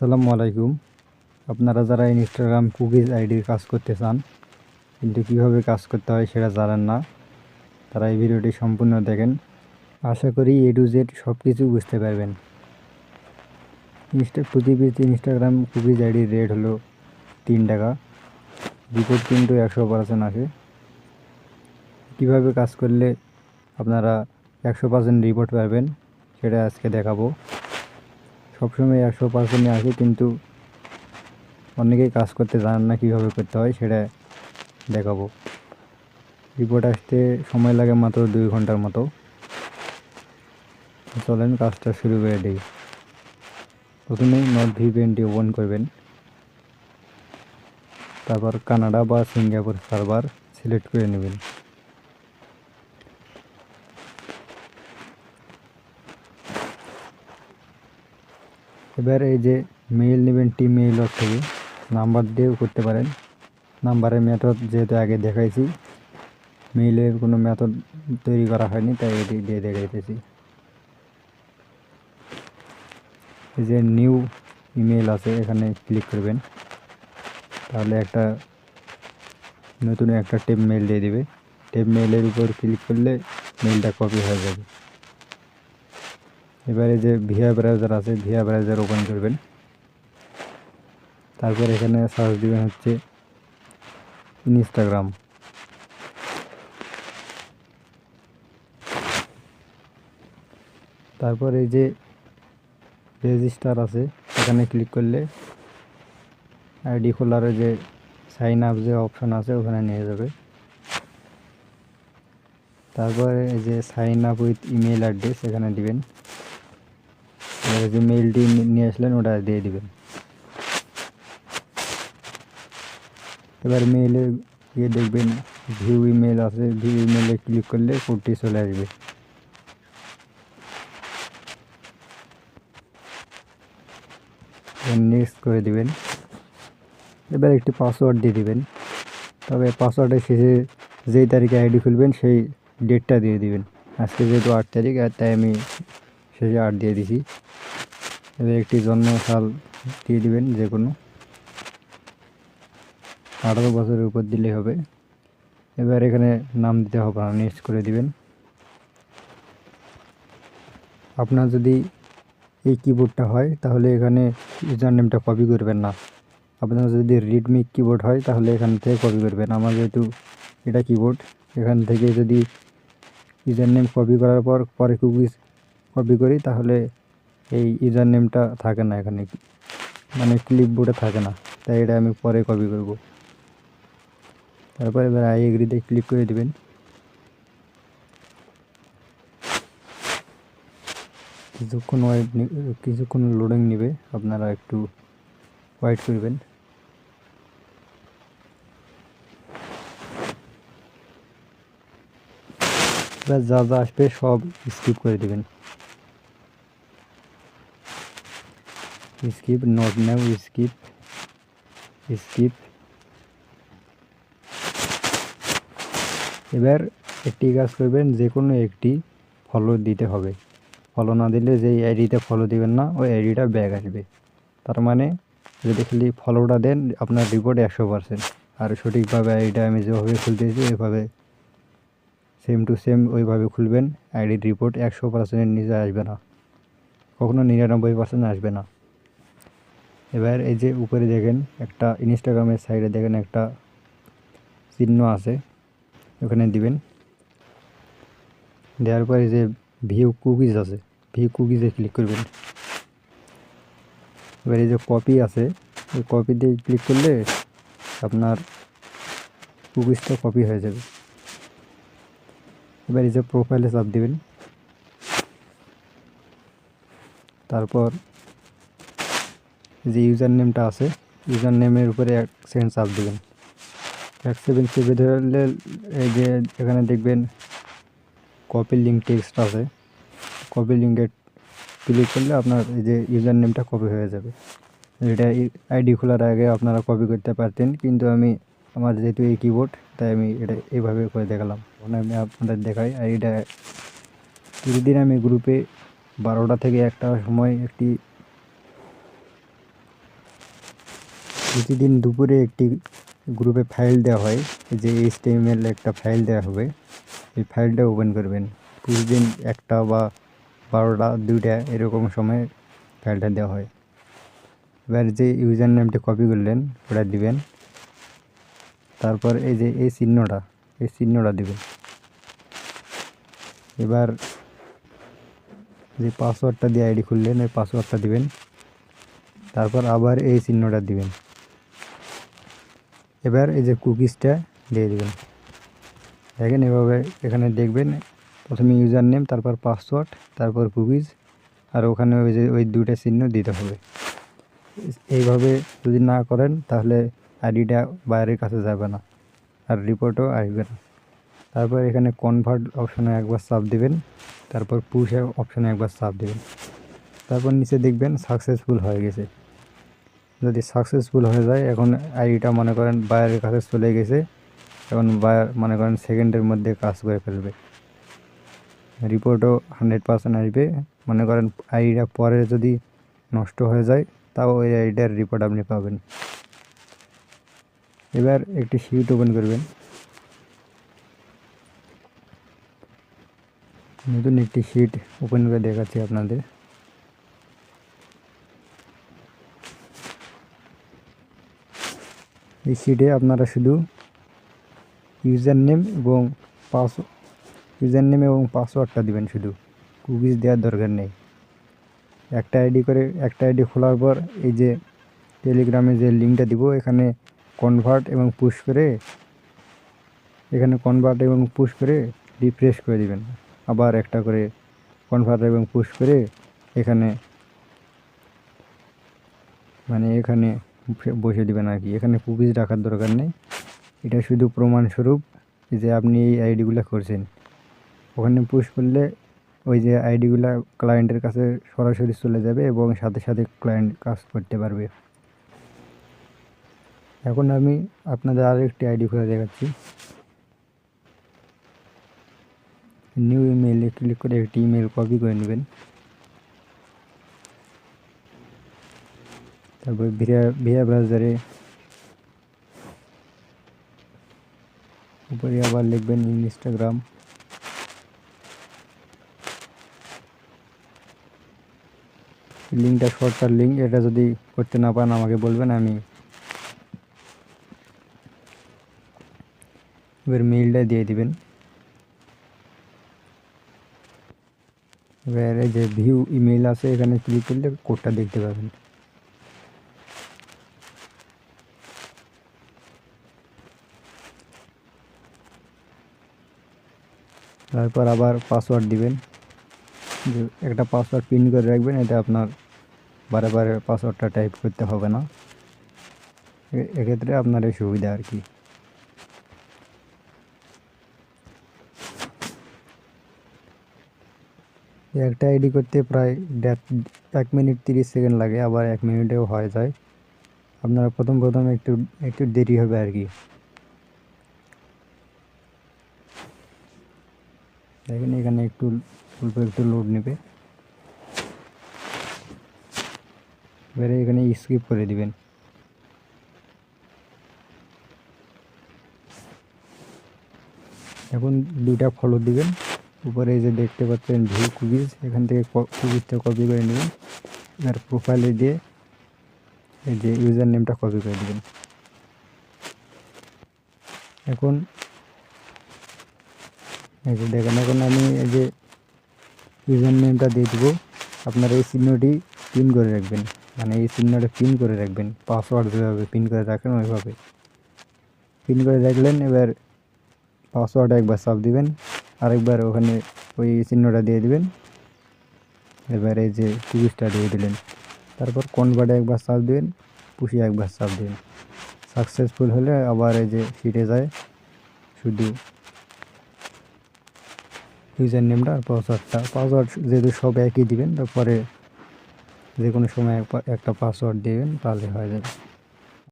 আসসালামু আলাইকুম। আপনারা যারা ইনস্টাগ্রাম কুকিজ আইডির কাজ করতে চান, কিন্তু কীভাবে কাজ করতে হয় সেটা জানেন না, তারা এই ভিডিওটি সম্পূর্ণ দেখেন। আশা করি এ টু জেড সব কিছু বুঝতে পারবেন। ইনস্টা প্রতি পিস ইনস্টাগ্রাম কুকিজ আইডির রেট হলো তিন টাকা। রিপোর্ট কিন্তু একশো পার্সেন্ট আসে। কীভাবে কাজ করলে আপনারা একশো পার্সেন্ট রিপোর্ট পাবেন, সেটা আজকে দেখাবো। সবসময় একশো পার্সেন্টই আসে, কিন্তু অনেকেই কাজ করতে জানেন না কীভাবে করতে হয়, সেটা দেখাবো। রিপোর্ট আসতে সময় লাগে মাত্র দুই ঘণ্টার মতো। চলেন, কাজটা শুরু করে দিই। প্রথমেই নট ভিপিএনটি ওপেন করবেন। তারপর কানাডা বা সিঙ্গাপুর সার্ভার সিলেক্ট করে নেবেন। এবার এই যে মেইল নেবেন টি মেইল থেকে নাম্বার দিয়েও করতে পারেন। নাম্বারের মেথড যেহেতু আগে দেখাইছি মেইলের কোনো মেথড তৈরি করা হয়নি, তাই এটি দিয়ে দেখাইতেছি। এই যে নিউ ইমেল আছে, এখানে ক্লিক করবেন। তাহলে একটা নতুন একটা টেপ মেইল দিয়ে দেবে। টেপ মেইলের উপর ক্লিক করলে মেইলটা কপি হয়ে যাবে। এবারে যে ভিয়া ব্রাউজার আছে, ভিয়া ব্রাউজার ওপেন করবেন। তারপর এখানে সার্চ দিবেন হচ্ছে ইনস্টাগ্রাম তারপর এই যে রেজিস্টার আছে, এখানে ক্লিক করলে আইডি খোলার যে সাইন আপ যে অপশন আছে, ওখানে নিয়ে যাবে। তারপরে এই যে sign up with email address এখানে দিবেন। যে মেইলটি নিয়ে আসলেন, ওটা দিয়ে দিবেন। এবার মেইলে গিয়ে দেখবেন ভিউ ইমেল আছে ভিউ ইমেলে ক্লিক করলে কোডটি চলে আসবে। নেক্সট করে দিবেন। এবার একটি পাসওয়ার্ড দিয়ে দিবেন। তবে পাসওয়ার্ডের শেষে যেই তারিখে আইডি খুলবেন, সেই ডেটটা দিয়ে দিবেন। আজকে যেহেতু আট তারিখ, আর তাই আমি শেষে আট দিয়ে দিছি। এবার একটি জন্মসাল দিয়ে দিবেন যে কোনো। আঠারো বছরের উপর দিলেই হবে। এবার এখানে নাম দিতে হবে না নেক্সট করে দিবেন। আপনার যদি এই কিবোর্ডটা হয়, তাহলে এখানে ইউজার নেমটা কপি করবেন না। আপনার যদি রিডমি কিবোর্ড হয়, তাহলে এখান থেকে কপি করবেন। আমার যেহেতু এটা কিবোর্ড এখান থেকে যদি ইউজার নেম কপি করার পর, পরে কুকিজ কপি করি, তাহলে এই ইউজার নেমটা থাকে না এখানে। মানে ক্লিপবোর্ডে থাকে না। তাই এটা আমি পরে কপি করব। তারপরে এবার আই এগ্রিতে ক্লিক করে দিবেন। কিছুক্ষণ ওয়েট কিছুক্ষণ লোডিং নেবে, আপনারা একটু ওয়েট করবেন। এবার যা যা আসবে সব স্কিপ করে দিবেন। Skip not now skip skip এবার একটি কাজ করবেন যে কোনো একটি ফলো দিতে হবে। ফলো না দিলে যেই আইডিতে ফলো দিবেন না, ওই আইডিটা ব্যাগ আসবে। তার মানে যদি খালি ফলোটা দেন, আপনার রিপোর্ট একশো পারসেন্ট আর সঠিকভাবে আইডিটা আমি যেভাবে খুলতেছি ওইভাবে সেম টু সেম ওইভাবে খুলবেন, আইডির রিপোর্ট একশো পার্সেন্টের নিচে আসবে না। কখনো নিরানব্বই পার্সেন্ট আসবে না। এবার এই যে উপরে দেখেন, একটা ইনস্টাগ্রামের সাইডে দেখেন একটা চিহ্ন আছে, ওখানে দিবেন। দেওয়ার পরে যে ভিউ কুকিজ আছে ভিউ কুকিজে ক্লিক করবেন। এবার এই যে কপি আছে ওই কপি দিয়ে ক্লিক করলে আপনার কুকিজটা কপি হয়ে যাবে। এবার এই যে প্রোফাইলে চাপ দিবেন। তারপর যে ইউজার নেমটা আছে ইউজার নেমের উপরে এক সেকেন্ড চাপ দেবেন। এক সেকেন্ড চেপে ধরলে এই যে এখানে দেখবেন কপি লিঙ্ক টেক্সট আছে। কপি লিঙ্কে ক্লিক করলে আপনার এই যে ইউজার নেমটা কপি হয়ে যাবে। এটা আইডি খোলার আগে আপনারা কপি করতে পারতেন, কিন্তু আমি আমার যেহেতু এই কিবোর্ড তাই আমি এটা এইভাবে করে দেখালাম। ওখানে আমি আপনাদের দেখাই, আর এটা প্রতিদিন আমি গ্রুপে বারোটা থেকে একটা সময় একটি প্রতিদিন দুপুরে একটি গ্রুপে ফাইল দেওয়া হয়, যে এইচটিএমএল একটা ফাইল দেওয়া হবে। এই ফাইলটা ওপেন করবেন। প্রতিদিন একটা বা বারোটা, দুইটা এরকম সময় ফাইলটা দেওয়া হয়। এবার যে ইউজার নেমটা কপি করলেন, ওটা দিবেন। তারপর এই যে এই চিহ্নটা এই চিহ্নটা দিবেন। এবার যে পাসওয়ার্ডটা দিয়ে আইডি খুললেন, ওই পাসওয়ার্ডটা দিবেন। তারপর আবার এই চিহ্নটা দিবেন। এবার এই যে কুকিজটা দিয়ে দেবেন। দেখেন এভাবে এখানে দেখবেন, প্রথমে ইউজার নেম তারপর পাসওয়ার্ড, তারপর কুকিজ, আর ওখানে ওই যে ওই দুইটা চিহ্ন দিতে হবে। এইভাবে যদি না করেন, তাহলে আইডিটা বাইরের কাছে যাবে না, আর রিপোর্টও আসবে না। তারপর এখানে কনভার্ট অপশানে একবার চাপ দিবেন, তারপর পুশ অপশানে একবার চাপ দিবেন। তারপর নিচে দেখবেন সাকসেসফুল হয়ে গেছে। যদি সাকসেসফুল হয়ে যায়, এখন আইডিটা মনে করেন বাইরের কাছে চলে গেছে, এখন বায়ার মনে করেন সেকেন্ডের মধ্যে কাজ করে ফেলবে। রিপোর্টও হান্ড্রেড পার্সেন্ট আসবে। মনে করেন আইডিটা পরে যদি নষ্ট হয়ে যায়, তাও ওই আইডিটার রিপোর্ট আপনি পাবেন। এবার একটি শিট ওপেন করবেন। নতুন একটি শিট ওপেন করে দেখাচ্ছি আপনাদের। এই শিটে আপনারা শুধু ইউজার নেম এবং পাস ইউজার নেম এবং পাসওয়ার্ডটা দিবেন শুধু। কুকিজ দেওয়ার দরকার নেই। একটা আইডি করে, একটা আইডি খোলার পর এই যে টেলিগ্রামে যে লিঙ্কটা দিব, এখানে কনভার্ট এবং পুশ করে, এখানে কনভার্ট এবং পুশ করে রিফ্রেশ করে দিবেন। আবার একটা করে কনভার্ট এবং পুশ করে এখানে মানে এখানে বসে দিবেন আর কি। এখানে কুকিজ রাখার দরকার নেই। এটা শুধু প্রমাণস্বরূপ যে আপনি এই আইডিগুলো করছেন। ওখানে পুশ করলে ওই যে আইডিগুলো ক্লায়েন্টের কাছে সরাসরি চলে যাবে এবং সাথে সাথে ক্লায়েন্ট কাজ করতে পারবে। এখন আমি আপনাদের আরও একটি আইডি খুলে দেখাচ্ছি। নিউ ইমেইলে ক্লিক করে একটি ইমেল কপি করে নেবেন। তারপর ভিয়া ভিয়া ব্রাউজারে উপরে আবার লিখবেন ইনস্টাগ্রাম লিঙ্কটা শর্টকাট লিঙ্ক, এটা যদি করতে না পারেন আমাকে বলবেন, আমি এবার মেইলটা দিয়ে দিবেন। এবার যে ভিউ ইমেল আছে, এখানে ক্লিক করলে কোডটা দেখতে পাবেন। তারপর আবার পাসওয়ার্ড দিবেন। একটা পাসওয়ার্ড পিন করে রাখবেন, এটা আপনার বারে বারে পাসওয়ার্ডটা টাইপ করতে হবে না। এক্ষেত্রে আপনার এই সুবিধা আর কি। একটা আইডি করতে প্রায় এক মিনিট তিরিশ সেকেন্ড লাগে, আবার এক মিনিটেও হয়ে যায়। আপনার প্রথম প্রথম একটু একটু দেরি হবে আর কি। দেখেন এখানে একটু অল্প একটু লোড নেবে। এবারে এখানে স্কিপ করে দিবেন। এখন দুইটা ফলো দিবেন। উপরে যে দেখতে পাচ্ছেন ভিউ কুকিজ এখান থেকে কুকিজটা কপি করে নেবেন। এবার প্রোফাইলে দিয়ে এই যে ইউজার নেমটা কপি করে দিবেন। এখন এই যে দেখেন, এখন আমি এই যে ইউজার নেমটা দিয়ে দেবো। আপনারা এই চিহ্নটি পিন করে রাখবেন। মানে এই চিহ্নটা পিন করে রাখবেন। পাসওয়ার্ড যেভাবে পিন করে রাখেন, ওইভাবে। পিন করে রাখলেন, এবার পাসওয়ার্ড একবার চাপ দিবেন। আরেকবার ওখানে ওই চিহ্নটা দিয়ে দিবেন। এবার এই যে কুকিজটা দিয়ে দিলেন। তারপর কনভার্টে একবার চাপ দিবেন পুষি একবার চাপ দিবেন। সাকসেসফুল হলে আবার এই যে সিটে যায়। শুধু ইউজার নেমটা আর পাসওয়ার্ডটা পাসওয়ার্ড যেহেতু সব একই দিবেন, তারপরে যে কোনো সময় একটা পাসওয়ার্ড দেবেন, তাহলে হয়ে যাবে।